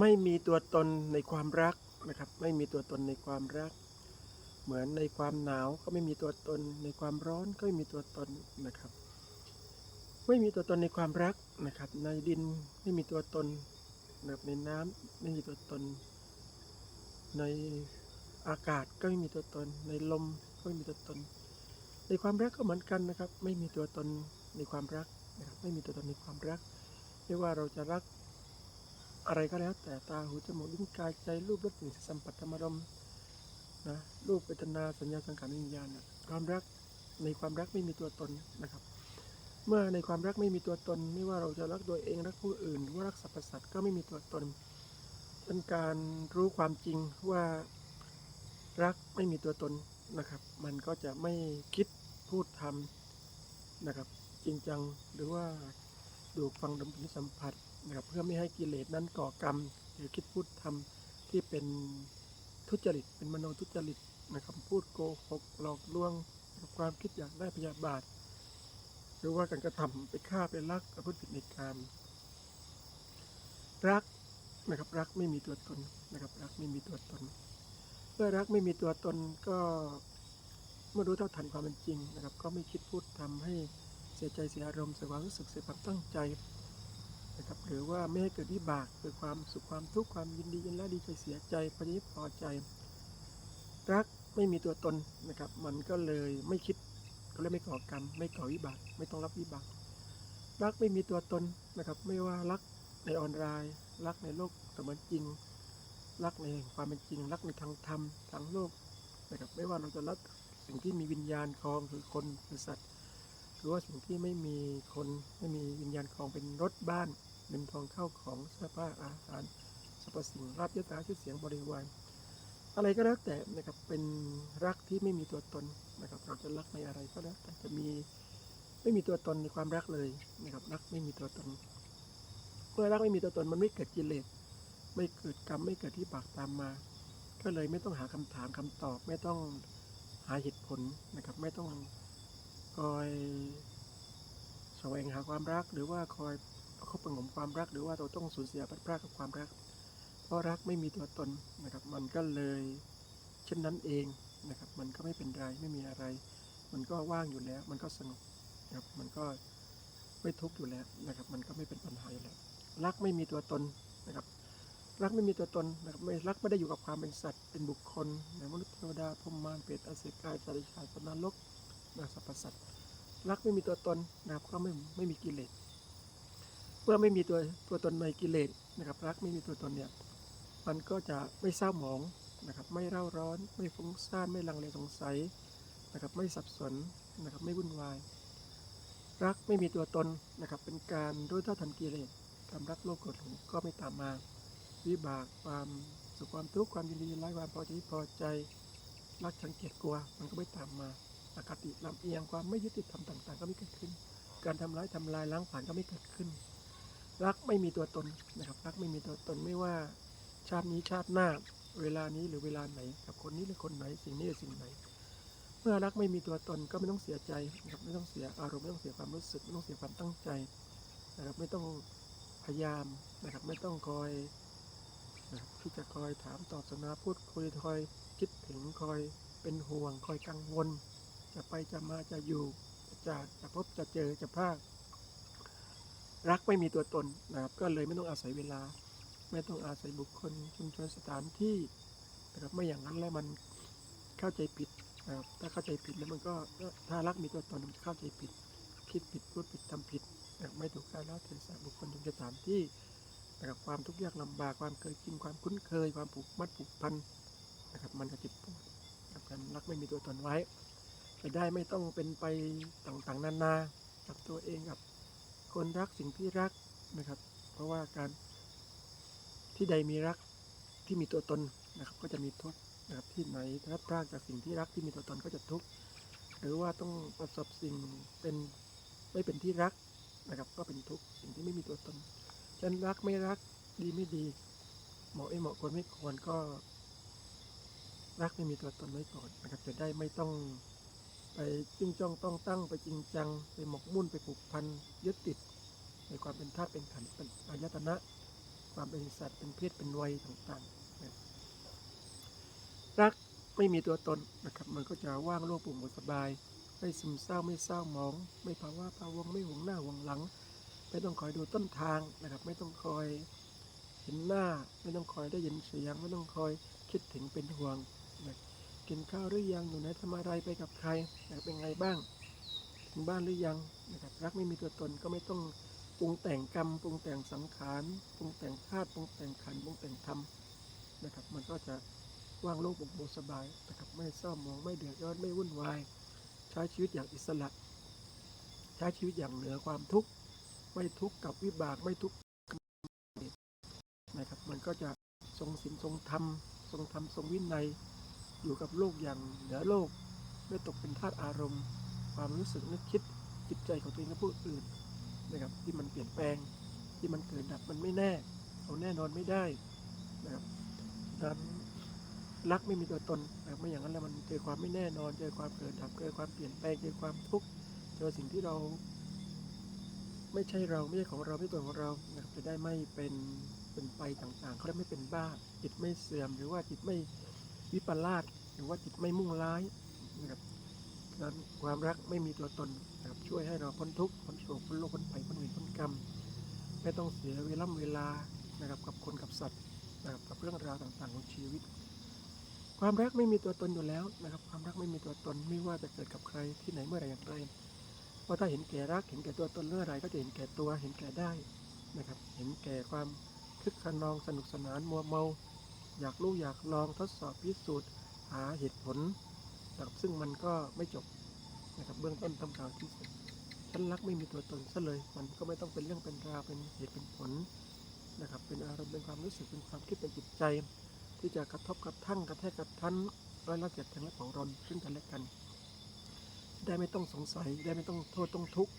ไม่มีตัวตนในความรักนะครับ ไม่มีตัวตนในความรัก เหมือนในความหนาวก็ไม่มีตัวตนในความร้อนก็ไม่มีตัวตนนะครับ ไม่มีตัวตนในความรักนะครับ ในดินไม่มีตัวตนนะครับในน้ำไม่มีตัวตน ในอากาศก็ไม่มีตัวตน ในลมก็ไม่มีตัวตน ในความรักก็เหมือนกันนะครับ ไม่มีตัวตนในความรักนะครับไม่มีตัวตนในความรักไม่ว่าเราจะรัก อะไรก็แล้วแต่ตาหูจมูกลิ้นกายใจรูปรสกลิ่นสัมผัสธรรมารมนะรูปเวทนาสัญญาสังขารวิญญาณเนี่ยความรักในความรักไม่มีตัวตนนะครับ เมื่อในความรักไม่มีตัวตน ไม่ว่าเราจะรักตัวเองรักผู้อื่นหรือว่ารักสรรพสัตว์ก็ไม่มีตัวตนเป็นการรู้ความจริงว่ารักไม่มีตัวตนนะครับ มันก็จะไม่คิดพูดทำนะครับ จริงจังหรือว่าดูฟังดมกลิ่นสัมผัส นะครับเพื่อไม่ให้กิเลสนั้นก่อกรรม หรือคิดพูดทำที่เป็นทุจริต เป็นมโนทุจริตนะครับพูดโกหกหลอกลวงความคิดอยากได้พยาบาท หรือว่าการกระทำไปฆ่าไปลักประพฤติผิดในการรักนะครับรักไม่มีตัวตนนะครับรักไม่มีตัวตน เมื่อรักไม่มีตัวตนก็เมื่อรู้เท่าทันความเป็นจริงนะครับ ก็ไม่คิดพูดทำให้เสียใจเสียอารมณ์เสียความรู้สึกเสียความตั้งใจ นะครับหรือว่าไม่ให้เกิดวิบากเกิดความสุขความทุกข์ความยินดียินร้ายดีใจเสียใจพอใจพอใจ รักไม่มีตัวตนนะครับ มันก็เลยไม่คิดก็เลยไม่ก่อกรรม ไม่ก่อวิบาก ไม่ต้องรับวิบาก รักไม่มีตัวตนนะครับ ไม่ว่ารักในออนไลน์ รักในโลกเสมือนจริง รักในความเป็นจริง รักในทางธรรมทางโลกนะครับ ไม่ว่าเราจะรักสิ่งที่มีวิญญาณครองคือคนคือสัตว์ หรือว่าสิ่งที่ไม่มีคนไม่มีวิญญาณครองเป็นรถบ้านเงินทองเข้าของเสื้อผ้าอาหารสรรพสิ่งราบยศาชื่อเสียงบริวารอะไรก็แล้วแต่นะครับเป็นรักที่ไม่มีตัวตนนะครับเราจะรักในอะไรก็แล้วแต่จะมีไม่มีตัวตนในความรักเลยนะครับรักไม่มีตัวตนเมื่อรักไม่มีตัวตนมันไม่เกิดกิเลสไม่เกิดกรรมไม่เกิดที่ปากตามมา ก็เลยไม่ต้องหาคำถามคำตอบ ไม่ต้องหาเหตุผลนะครับไม่ต้อง คอยแสวงหาความรักหรือว่าคอยประคบประงมความรัก หรือว่าเราต้องสูญเสียพัดพรากกับความรัก เพราะรักไม่มีตัวตนนะครับมันก็เลยเช่นนั้นเองนะครับมันก็ไม่เป็นไรไม่มีอะไร มันก็ว่างอยู่แล้ว มันก็สงบนะครับมันก็ไม่ทุกข์อยู่แล้วนะครับมันก็ไม่เป็นปัญหาอยู่แล้วรักไม่มีตัวตนนะครับรักไม่มีตัวตนนะครับไม่รักไม่ได้อยู่กับความเป็นสัตว์เป็นบุคคลในมนุษย์เทวดาพรหมมารเปรตอสุรกายสัตว์ดิฉายสัตว์นรก นะสรรพสัตว์รักไม่มีตัวตนนะครับก็ไม่ไม่มีกิเลสเมื่อไม่มีตัวตัวตนในกิเลสนะครับ รักไม่มีตัวตนเนี่ยมันก็จะไม่เศร้าหมองนะครับ ไม่เร่าร้อน ไม่ฟุ้งซ่านไม่ลังเลสงสัยนะครับ ไม่สับสนนะครับ ไม่วุ่นวาย รักไม่มีตัวตนนะครับ เป็นการรู้เท่าทันกิเลสความรักโลภโกรธหลงก็ไม่ตามมา วิบากความสุขความทุกข์ความยินดียินร้ายความพอใจพอใจรักชังเกลียดกลัว มันก็ไม่ตามมา อคติลำเอียงความไม่ยุติธรรมต่าง ๆ ก็ไม่เกิดขึ้น การทำร้ายทำลายล้างผลาญก็ไม่เกิดขึ้น รักไม่มีตัวตนนะครับ รักไม่มีตัวตนไม่ว่าชาตินี้ชาติหน้าเวลานี้หรือเวลาไหน กับคนนี้หรือคนไหนสิ่งนี้หรือสิ่งไหน เมื่อรักไม่มีตัวตนก็ไม่ต้องเสียใจนะครับไม่ต้องเสียอารมณ์ไม่ต้องเสียความรู้สึกไม่ต้องเสียความตั้งใจนะครับไม่ต้องพยายามนะครับไม่ต้องคอยนะครับที่จะคอยถามตอบสนทนาพูดคุยคอยคิดถึงคอยเป็นห่วงคอยกังวล จะไปจะมาจะอยู่จะจะพบจะเจอจะพลาดรักไม่มีตัวตนนะครับ ก็เลยไม่ต้องอาศัยเวลา ไม่ต้องอาศัยบุคคลชุมชนสถานที่นะครับไม่อย่างนั้นแล้วมันเข้าใจผิดนะครับถ้าเข้าใจผิดแล้วมันก็ถ้ารักมีตัวตนมันจะเข้าใจผิด คิดผิดพูดผิดทำผิดนะครับไม่ถูกการละเทศะบุคคลชุมชนสถานที่นะครับความทุกข์ยากลำบากความเคยชินความคุ้นเคย ความผูกมัดผูกพันนะครับมันก็จิตปวดนะครับการรักไม่มีตัวตนไว้ จะได้ไม่ต้องเป็นไปต่างๆ นานากับตัวเองกับคนรักสิ่งที่รักนะครับ เพราะว่าการที่ใดมีรักที่มีตัวตนนะครับ ก็จะมีทุกข์นะครับที่ไหนถ้าพรากจากสิ่งที่รักที่มีตัวตนก็จะทุกข์หรือว่าต้องประสบสิ่งเป็นไม่เป็นที่รักนะครับ ก็เป็นทุกข์สิ่งที่ไม่มีตัวตนฉันรักไม่รักดีไม่ดีเหมาะไม่เหมาะควรไม่ควรก็รักไม่มีตัวตนไว้ก่อนนะครับจะได้ไม่ต้อง ไปจิ้งจ้องต้องตั้งไปจริงจัง ไปหมกมุ่นไปผูกพันยึดติด ในความเป็นธาตุเป็นขันธ์เป็นอายตนะ ความเป็นสัตว์เป็นเพศเป็นวัยต่างๆนะรักไม่มีตัวตนนะครับ มันก็จะว่างโลกโปร่งเบาสบาย ไม่ซึมเศร้าไม่เศร้าหมอง ไม่ภาวะพะวงไม่หวงหน้าหวงหลัง ไม่ต้องคอยดูต้นทางนะครับ ไม่ต้องคอยเห็นหน้า ไม่ต้องคอยได้ยินเสียง ไม่ต้องคอยคิดถึงเป็นห่วง กินข้าวหรือยังอยู่ไหนทำอะไรไปกับใครเป็นไงบ้างถึงบ้านหรือยังนะครับรักไม่มีตัวตนก็ไม่ต้องปรุงแต่งกรรมปรุงแต่งสังขารปรุงแต่งธาตุปรุงแต่งขันปรุงแต่งธรรมนะครับ มันก็จะว่างโลกบกโบสบายนะครับไม่เศร้ามองไม่เดือดร้อนไม่วุ่นวาย ใช้ชีวิตอย่างอิสระ ใช้ชีวิตอย่างเหนือความทุกข์ไม่ทุกข์กับวิบากไม่ทุกข์นะครับ มันก็จะทรงศีลทรงธรรมทรงธรรมทรงวินัย อยู่กับโลกอย่างเหนือโลกไม่ตกเป็นทาสอารมณ์ ความรู้สึกนึกคิดจิตใจของตัวเองและผู้อื่นนะครับที่มันเปลี่ยนแปลงที่มันเกิดดับมันไม่แน่เอาแน่นอนไม่ได้นะครับดังนั้นรักไม่มีตัวตนนะครับไม่อย่างนั้นแล้วมันเจอความไม่แน่นอน เจอความเกิดดับ เจอความเปลี่ยนแปลง เจอความทุกข์ เจอสิ่งที่เรา ไม่ใช่เราไม่ใช่ของเราไม่เป็นของเรานะครับจะได้ไม่เป็นเป็นไปต่างๆเขาได้ไม่เป็นบ้าจิตไม่เสื่อมหรือว่าจิตไม่ วิปลาสหรือว่าจิตไม่มุ่งร้ายนะครับนั้นความรักไม่มีตัวตนนะครับช่วยให้เราพ้นทุกข์พ้นโศกพ้นโลกพ้นภัยพ้นเวรพ้นกรรม ไม่ต้องเสียเวลาเวลานะครับกับคนกับสัตว์นะครับกับเรื่องราวต่างๆของชีวิต ความรักไม่มีตัวตนอยู่แล้วนะครับ ความรักไม่มีตัวตนไม่ว่าจะเกิดกับใครที่ไหนเมื่อไรอย่างไรเพราะถ้าเห็นแก่รักเห็นแก่ตัวตนเมื่อไรก็จะเห็นแก่ตัวเห็นแก่ได้นะครับ เห็นแก่ความคึกขนองสนุกสนานมัวเมา อยากรู้อยากลองทดสอบพิสูจน์หาเหตุผลนะครับซึ่งมันก็ไม่จบนะครับเบื้องต้นทำกลางที่สุดฉันรักไม่มีตัวตนซะเลย มันก็ไม่ต้องเป็นเรื่องเป็นราวเป็นเหตุเป็นผลนะครับเป็นอารมณ์เป็นความรู้สึกเป็นความคิดเป็นจิตใจ ที่จะกระทบกระทั่งกระแทกกระทันร้อยละเจ็ดแทงและของรนซึ่งกันและกัน ได้ไม่ต้องสงสัยได้ไม่ต้องโทษต้องทุกข์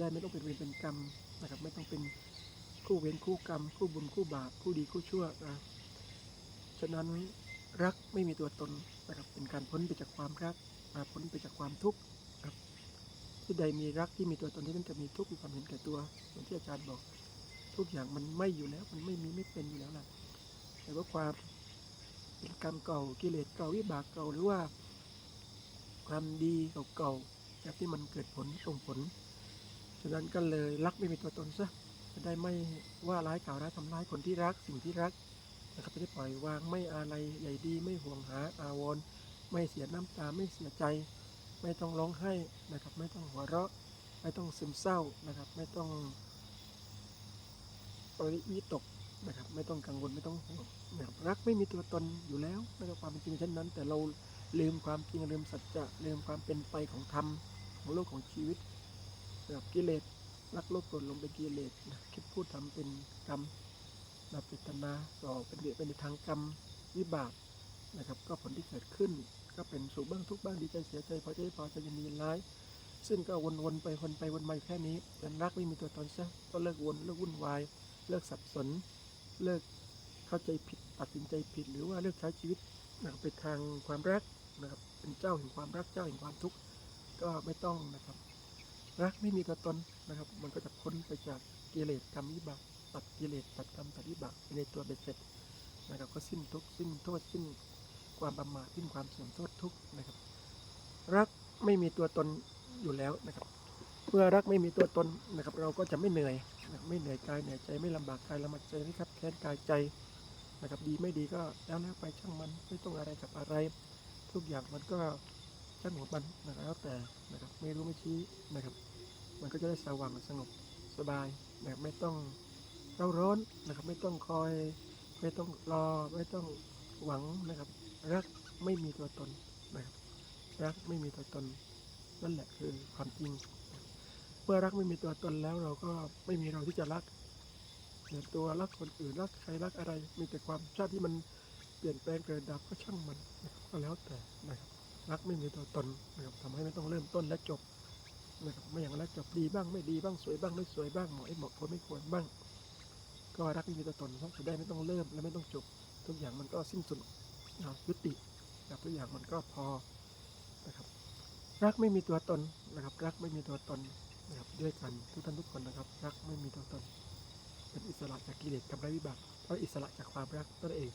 ได้ไม่ต้องเป็นเวรเป็นกรรมนะครับไม่ต้องเป็นคู่เวรคู่กรรม คู่บุญคู่บาปคู่ดีคู่ชั่วนะ ฉะนั้นรักไม่มีตัวตนนะครับเป็นการพ้นไปจากความรักมาพ้นไปจากความทุกข์ครับที่ใดมีรักที่มีตัวตนที่นั่นจะมีทุกข์มีความเห็นแก่ตัวเหมือนที่อาจารย์บอก ทุกอย่างมันไม่อยู่แล้ว มันไม่มีไม่เป็นอยู่แล้วล่ะแต่ว่าความเป็นกรรมเก่ากิเลสเก่าวิบากเก่าหรือว่า ความดีเก่าๆแบบที่มันเกิดผลส่งผลฉะนั้นก็เลยรักไม่มีตัวตนซะจะได้ไม่ว่าร้ายกล่าวร้ายทำร้ายคนที่รักสิ่งที่รัก นะครับไม่ได้ปล่อยวางไม่อะไรใหญ่ดีไม่ห่วงหาอาวรณ์ไม่เสียน้ำตาไม่เสียใจ ไม่ต้องร้องไห้นะครับ ไม่ต้องหัวเราะ ไม่ต้องซึมเศร้านะครับ ไม่ต้องปริวิตกนะครับ ไม่ต้องกังวลไม่ต้องห่วงนะครับรักไม่มีตัวตนอยู่แล้วนะครับความเป็นจริงเช่นนั้น แต่เราลืมความจริงลืมสัจจะลืมความเป็นไปของธรรมของโลกของชีวิตนะครับกิเลสรักโลภโกรธลงเป็นกิเลสคิดพูดทำเป็นกรรม นับปิตนาสองเป็นเดียเป็นในทางกรรมวิบากนะครับ ก็ผลที่เกิดขึ้น ก็เป็นสุขบ้างทุกบ้างดีใจเสียใจพอใจพอใจยินดียินร้าย ซึ่งก็วนๆไปวนไปวนมาอยู่แค่นี้แต่รักไม่มีตัวตนซะก็เลิกวนเลิกวุ่นวาย เลิกสับสน เลิกเข้าใจผิดตัดสินใจผิด หรือว่าเลิกใช้ชีวิตนะครับไปทางความรักนะครับเป็นเจ้าแห่งความรักเจ้าแห่งความทุกข์ก็ไม่ต้องนะครับ รักไม่มีตัวตนนะครับ มันก็จะพ้นไปจากกิเลสกรรมวิบาก ตัดกิเลสตัดกรรมตัดวิบากไปในตัวเบ็ดเสร็จนะครับก็สิ้นทุกสิ้นโทษสิ้นความประมาทสิ้นความเสื่อมโทษทุกนะครับ รักไม่มีตัวตนอยู่แล้วนะครับ เมื่อรักไม่มีตัวตนนะครับ เราก็จะไม่เหนื่อยไม่เหนื่อยกายเหนื่อยใจไม่ลำบากกายลำบากใจนะครับแค้นกายใจนะครับดีไม่ดีก็แล้วแล้วไปช่างมันไม่ต้องอะไรกับอะไร ทุกอย่างมันก็ช่างของมันนะครับแล้วแต่นะครับไม่รู้ไม่ชี้นะครับ มันก็จะได้สว่างสงบสบายนะครับไม่ต้อง เราร้อนนะครับไม่ต้องคอย ไม่ต้องรอไม่ต้องหวังนะครับ รักไม่มีตัวตนนะครับรักไม่มีตัวตน นั่นแหละคือความจริง เมื่อรักไม่มีตัวตนแล้วเราก็ไม่มีเราที่จะรักเสียตัวรักคนอื่นรักใครรักอะไร มีแต่ความชาติที่มันเปลี่ยนแปลงเกิดดับก็ช่างมันนะครับก็แล้วแต่นะครับรักไม่มีตัวตนนะครับทำให้ไม่ต้องเริ่มต้นและจบนะครับไม่อย่างนั้นจบดีบ้างไม่ดีบ้างสวยบ้างไม่สวยบ้างเหมาะไม่เหมาะควรไม่ควรบ้าง ก็รักไม่มีตัวตนเพราะได้ไม่ต้องเริ่มและไม่ต้องจบ ทุกอย่างมันก็สิ้นสุดนะยุตินะครับทุกอย่างมันก็พอนะครับรักไม่มีตัวตนนะครับ รักไม่มีตัวตนนะครับด้วยกันทุกท่านทุกคนนะครับ รักไม่มีตัวตน เป็นอิสระจากกิเลสกรรมและวิบากเพราะอิสระจากความรักตัวเอง